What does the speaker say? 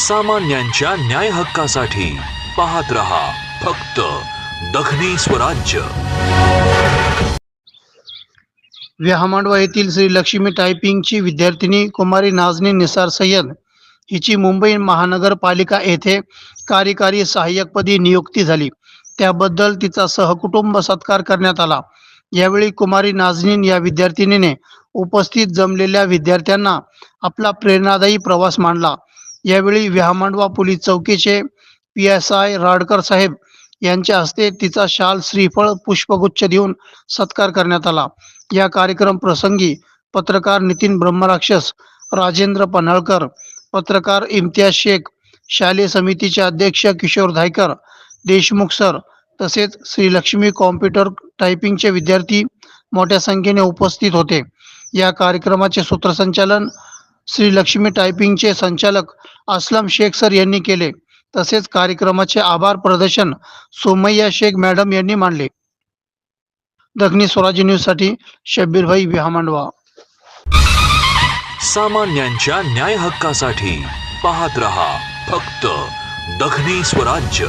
सामान्यांच्या न्याय हक्कासाठी पाहत रहा फक्त दखनी स्वराज्य. व्याहामांडवा येथील श्री लक्ष्मी टायपिंगची विद्यार्थिनी कुमारी नाजनी निसार सय्यद हिची मुंबई महानगरपालिका येथे कार्यकारी सहाय्यकपदी नियुक्ती झाली. त्याबद्दल तिचा सहकुटुंब सत्कार करण्यात आला. यावेळी कुमारी नाजनीन या विद्यार्थिनीने उपस्थित जमलेल्या विद्यार्थ्यांना आपला प्रेरणादायी प्रवास मांडला. यावेळी व्याहामांडवा पोलीस चौकीचे पी एस आय राडकर साहेब यांच्या हस्ते तिचा शाल श्रीफळ पुष्पगुच्छ देऊन सत्कार करण्यात आला. या कार्यक्रम प्रसंगी पत्रकार नितीन ब्रह्मराक्षस राजेंद्र पन्हाळकर पत्रकार इम्तियाज शेख शालेय समितीचे अध्यक्ष किशोर धायकर देशमुख सर तसेच श्रीलक्ष्मी कॉम्प्युटर टायपिंगचे विद्यार्थी मोठ्या संख्येने उपस्थित होते. या कार्यक्रमाचे सूत्रसंचालन श्री लक्ष्मी टायपिंगचे संचालक असलम शेख सर यांनी केले. तसेच कार्यक्रमाचे आभार प्रदर्शन सोमय्या शेख मॅडम यांनी मांडले. दखनी स्वराज्य न्यूजसाठी शब्बीरभाई विहामांडवा. सामान्यांच्या न्याय हक्कासाठी पाहत रहा फक्त दखनी स्वराज्य.